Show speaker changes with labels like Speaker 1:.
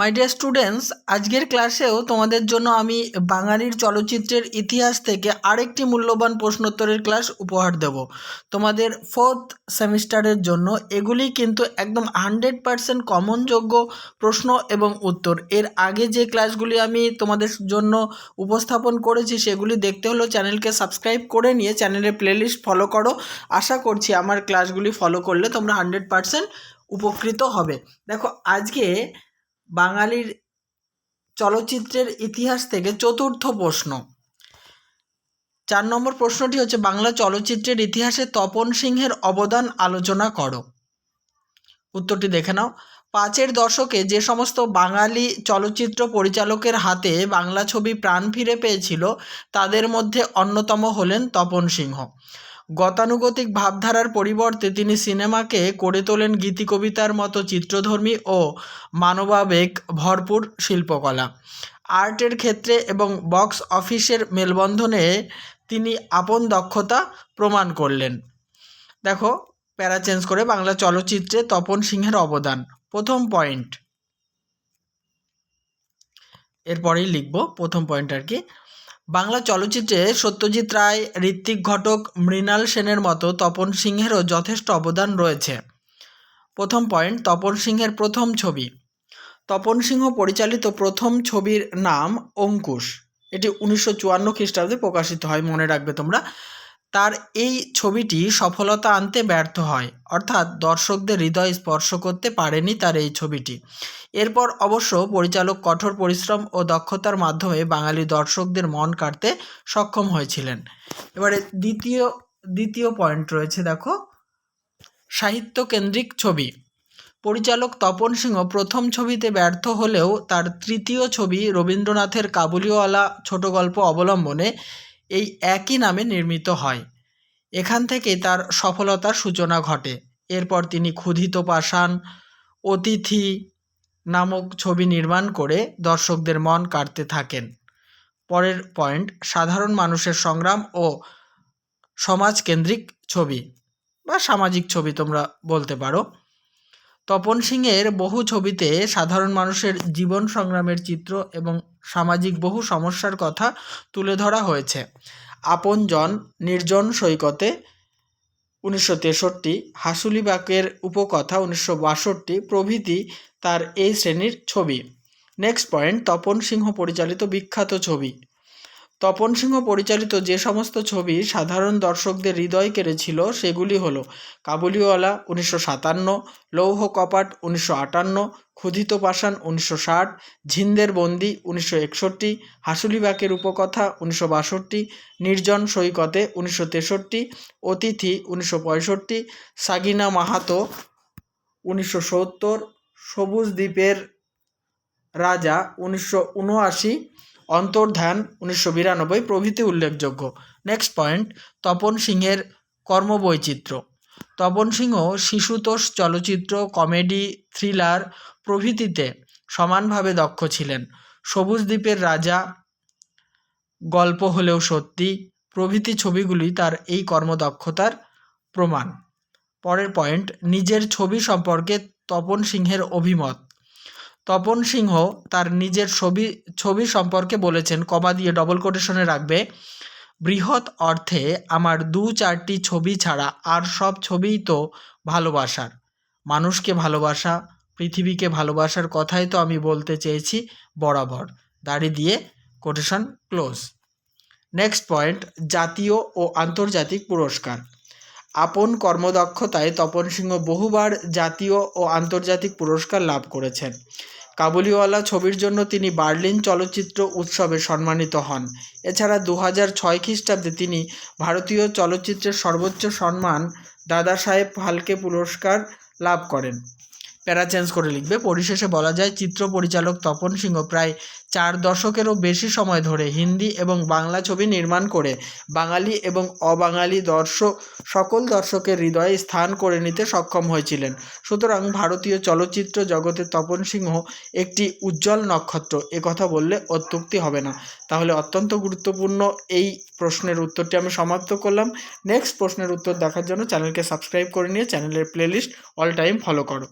Speaker 1: My dear students আজকের ক্লাসেও তোমাদের জন্য আমি বাঙালির চলচ্চিত্রের ইতিহাস থেকে আরেকটি মূল্যবান প্রশ্নোত্তরের ক্লাস উপহার দেব। তোমাদের ফোর্থ সেমিস্টারের জন্য এগুলি কিন্তু একদম হান্ড্রেড পারসেন্ট কমনযোগ্য প্রশ্ন এবং উত্তর। এর আগে যে ক্লাসগুলি আমি তোমাদের জন্য উপস্থাপন করেছি, সেগুলি দেখতে হলেও চ্যানেলকে সাবস্ক্রাইব করে নিয়ে চ্যানেলের প্লেলিস্ট ফলো করো। আশা করছি আমার ক্লাসগুলি ফলো করলে তোমরা হান্ড্রেড পারসেন্ট উপকৃত হবে। দেখো, আজকে বাঙালির চলচ্চিত্রের ইতিহাস থেকে চতুর্থ প্রশ্ন। চার নম্বর প্রশ্নটি হচ্ছে, বাংলা চলচ্চিত্রের ইতিহাসে তপন সিংহের অবদান আলোচনা করো। উত্তরটি দেখে নাও। পাঁচের দশকে যে সমস্ত বাঙালি চলচ্চিত্র পরিচালকের হাতে বাংলা ছবি প্রাণ ফিরে পেয়েছিল, তাদের মধ্যে অন্যতম হলেন তপন সিংহ। গতানুগতিক ভাবধারার পরিবর্তে তিনি সিনেমাকে করে তোলেন গীতিকবিতার মতো চিত্রধর্মী ও মানবাবেগ ভরপুর শিল্পকলা। আর্টের ক্ষেত্রে এবং বক্স অফিসের মেলবন্ধনে তিনি আপন দক্ষতা প্রমাণ করলেন। দেখো, প্যারা চেঞ্জ করে বাংলা চলচ্চিত্রে তপন সিংহের অবদান। প্রথম পয়েন্ট। এরপরেই লিখব প্রথম পয়েন্ট আর কি। বাংলা চলচ্চিত্রে সত্যজিৎ রায় ঋত্বিক ঘটক, মৃণাল সেনের মতো তপন সিংহেরও যথেষ্ট অবদান রয়েছে। প্রথম পয়েন্ট, তপন সিংহের প্রথম ছবি। তপন সিংহ পরিচালিত প্রথম ছবির নাম অঙ্কুশ। এটি উনিশশো চুয়ান্ন খ্রিস্টাব্দে প্রকাশিত হয়, মনে রাখবে তোমরা। তার এই ছবিটি সফলতা আনতে ব্যর্থ হয়। অর্থাৎ দর্শকদের হৃদয় স্পর্শ করতে পারেনি তার এই ছবিটি। এরপর অবশ্য পরিচালক কঠোর পরিশ্রম ও দক্ষতার মাধ্যমে বাঙালি দর্শকদের মন কাটতে সক্ষম হয়েছিলেন। এবারে দ্বিতীয় দ্বিতীয় পয়েন্ট রয়েছে দেখো। সাহিত্য কেন্দ্রিক ছবি। পরিচালক তপন সিংহ প্রথম ছবিতে ব্যর্থ হলেও তার তৃতীয় ছবি রবীন্দ্রনাথের কাবুলিওয়ালা ছোট গল্প অবলম্বনে এই একই নামে নির্মিত হয়। এখান থেকেই তার সফলতার সূচনা ঘটে। এরপর তিনি ক্ষুধিত পাষাণ অতিথি নামক ছবি নির্মাণ করে দর্শকদের মন কাটতে থাকেন। পরের পয়েন্ট, সাধারণ মানুষের সংগ্রাম ও সমাজকেন্দ্রিক ছবি বা সামাজিক ছবি তোমরা বলতে পারো। তপন সিংয়ের বহু ছবিতে সাধারণ মানুষের জীবন সংগ্রামের চিত্র এবং সামাজিক বহু সমস্যার কথা তুলে ধরা হয়েছে। আপনজন নির্জন সৈকতে উনিশশো তেষট্টি হাসুলিবাকের উপকথা উনিশশো বাষট্টি, প্রভৃতি তার এই শ্রেণির ছবি। নেক্সট পয়েন্ট তপন সিংহ পরিচালিত বিখ্যাত ছবি। তপন সিংহ পরিচালিত যে সমস্ত ছবি সাধারণ দর্শকদের হৃদয় কেড়েছিল, সেগুলি হল কাবুলিওয়ালা উনিশশো সাতান্ন, লৌহ কপাট উনিশশো আটান্ন, ক্ষুধিত পাষাণ উনিশশো ষাট, ঝিন্দের বন্দি উনিশশো একষট্টি, হাসুলিবাকের উপকথা উনিশশো বাষট্টি, নির্জন সৈকতে উনিশশো তেষট্টি, অতিথি উনিশশো পঁয়ষট্টি, সাগিনা মাহাতো উনিশশো সত্তর, সবুজ দ্বীপের রাজা উনিশশো উনআশি অন্তর্ধান উনিশশো বিরানব্বই প্রভৃতি উল্লেখযোগ্য। নেক্সট পয়েন্ট তপন সিংহের কর্মবৈচিত্র্য। তপন সিংহ শিশুতোষ চলচ্চিত্র, কমেডি, থ্রিলার প্রভৃতিতে সমানভাবে দক্ষ ছিলেন। সবুজ দ্বীপের রাজা, গল্প হলেও সত্যি, প্রভৃতি ছবিগুলি তার এই কর্মদক্ষতার প্রমাণ। পরের পয়েন্ট নিজের ছবি সম্পর্কে তপন সিংহের অভিমত। তপন সিংহ তার নিজের ছবি ছবি সম্পর্কে বলেছেন, কমা দিয়ে ডবল কোটেশনে রাখবে, বৃহৎ অর্থে আমার দু চারটি ছবি ছাড়া আর সব ছবিই তো ভালোবাসার। মানুষকে ভালোবাসা, পৃথিবীকে ভালোবাসার কথাই তো আমি বলতে চেয়েছি বরাবর। দাড়ি দিয়ে কোটেশন ক্লোজ নেক্সট পয়েন্ট জাতীয় ও আন্তর্জাতিক পুরস্কার। আপন কর্মদক্ষতায় তপন সিংহ বহুবার জাতীয় ও আন্তর্জাতিক পুরস্কার লাভ করেছেন। কাবুলিওয়ালা ছবির জন্য তিনি বার্লিন চলচ্চিত্র উৎসবে সম্মানিত হন। এছাড়া দু হাজার ছয় খ্রিস্টাব্দে তিনি ভারতীয় চলচ্চিত্রের সর্বোচ্চ সম্মান দাদা সাহেব ফালকে পুরস্কার লাভ করেন। প্যারা চেঞ্জ করে লিখবে। পরিশেষে বলা যায়, চিত্র পরিচালক তপন সিংহ প্রায় চার দশকেরও বেশি সময় ধরে হিন্দি এবং বাংলা ছবি নির্মাণ করে, বাঙালি এবং অবাঙালি দর্শক, সকল দর্শকের হৃদয়ে স্থান করে নিতে সক্ষম হয়েছিলেন। সুতরাং ভারতীয় চলচ্চিত্র জগতে তপন সিংহ একটি উজ্জ্বল নক্ষত্র কথা বললে অত্যুক্তি হবে না। তাহলে অত্যন্ত গুরুত্বপূর্ণ এই প্রশ্নের উত্তরটি আমি সমাপ্ত করলাম। নেক্সট প্রশ্নের উত্তর দেখার জন্য চ্যানেলকে সাবস্ক্রাইব করে নিয়ে চ্যানেলের প্লেলিস্ট অল টাইম ফলো করো।